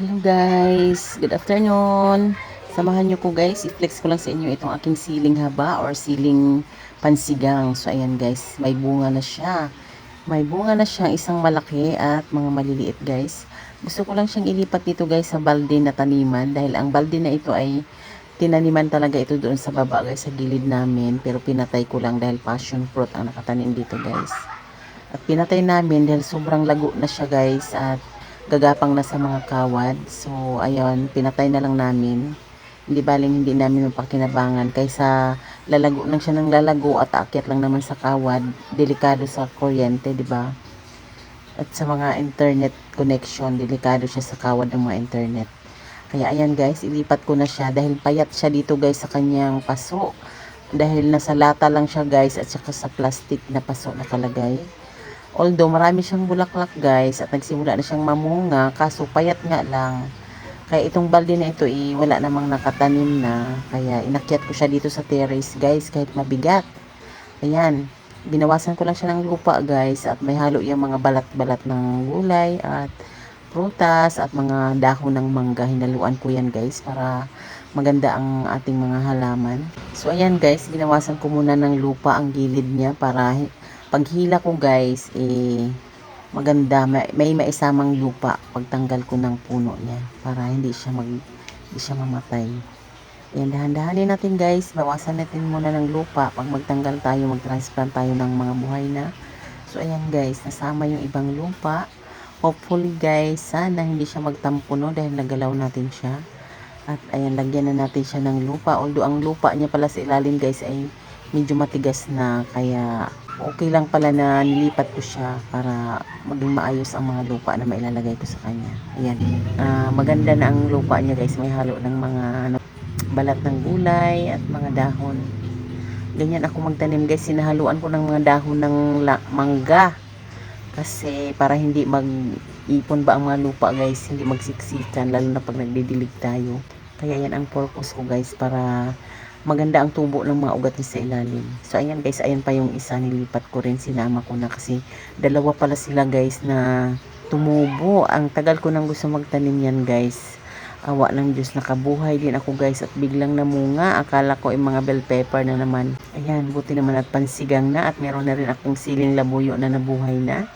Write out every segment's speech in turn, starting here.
Hello guys, good afternoon. Samahan niyo ko guys, i-flex ko lang sa inyo itong aking siling haba or siling pansigang. So ayan guys, may bunga na siya. May bunga na siya, isang malaki at mga maliliit guys. Gusto ko lang siyang ilipat dito guys sa balde na taniman dahil ang balde na ito ay tinaniman talaga ito doon sa baba guys sa gilid namin pero pinatay ko lang dahil passion fruit ang nakatanim dito guys. At pinatay namin dahil sobrang lago na siya guys at gagapang na sa mga kawad. So, ayun, pinatay na lang namin. Hindi baling hindi namin mapakinabangan kaysa lalago lang siya ng lalago at aakyat lang naman sa kawad. Delikado sa kuryente, di ba? At sa mga internet connection, delikado siya sa kawad ng mga internet. Kaya ayan guys, ilipat ko na siya dahil payat siya dito guys sa kanyang paso. Dahil nasa lata lang siya guys at saka sa plastic na paso nakalagay. Although marami siyang bulaklak guys at nagsimula na siyang mamunga kaso payat nga lang. Kaya itong balde na ito eh, wala namang nakatanim na. Kaya inakyat ko siya dito sa terrace guys kahit mabigat. Ayan, binawasan ko lang siya ng lupa guys at may halo yung mga balat-balat ng gulay at prutas at mga dahon ng mangga. Hinaluan ko yan guys para maganda ang ating mga halaman. So ayan guys, binawasan ko muna ng lupa ang gilid niya para paghila ko guys, eh, maganda, may, may maisamang lupa pagtanggal ko ng puno niya para hindi siya mag, hindi siya mamatay. Yan, dahan-dahanin natin guys, bawasan natin muna ng lupa pag magtanggal tayo, mag-transplant tayo ng mga buhay na. So ayan guys, nasama yung ibang lupa. Hopefully guys, sana hindi siya magtampuno dahil nagalaw natin siya. At ayan, lagyan na natin siya ng lupa. Although ang lupa niya pala sa ilalim guys ay medyo matigas na kaya okay lang pala na nilipat ko siya para maging maayos ang mga lupa na mailalagay ko sa kanya. Ayan. Ah, maganda na ang lupa niya guys. May halo ng mga ano, balat ng gulay at mga dahon. Ganyan ako magtanim guys. Sinahaluan ko ng mga dahon ng mangga. Kasi para hindi mag-ipon ba ang mga lupa guys. Hindi magsiksikan lalo na pag nagdidilig tayo. Kaya yan ang purpose ko guys para maganda ang tubo ng mga ugat niya sa ilalim. So, ayan guys, ayan pa yung isa nilipat ko rin, sinama ko na kasi dalawa pala sila guys na tumubo. Ang tagal ko nang gusto magtanim yan guys. Awa ng Diyos, nakabuhay din ako guys at biglang namunga. Akala ko yung mga bell pepper na naman. Ayan, buti naman at pansigang na at meron na rin akong siling labuyo na nabuhay na.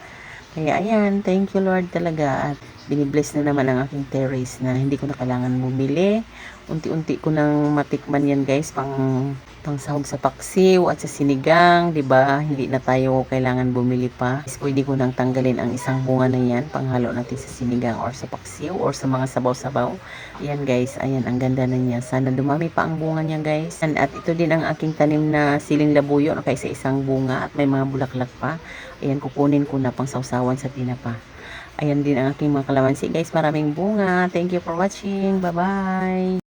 Kaya ayan, thank you Lord talaga at binibless na naman ang aking terrace na hindi ko na kailangan bumili. Unti-unti ko nang matikman yan guys pang pang sahog sa paksiw at sa sinigang, 'di ba? Hindi na tayo kailangan bumili pa. Pwede ko nang tanggalin ang isang bunga na yan panghalo natin sa sinigang or sa paksiw or sa mga sabaw-sabaw. Ayan guys, ayan ang ganda na niya. Sana dumami pa ang bunga niya guys. And, at ito din ang aking tanim na siling labuyo na kaysa isang bunga at may mga bulaklak pa. Ayan kukunin ko na pang sausawan sa tinapa. Ayan din ang aking mga kalamansi guys. Maraming bunga. Thank you for watching. Bye-bye.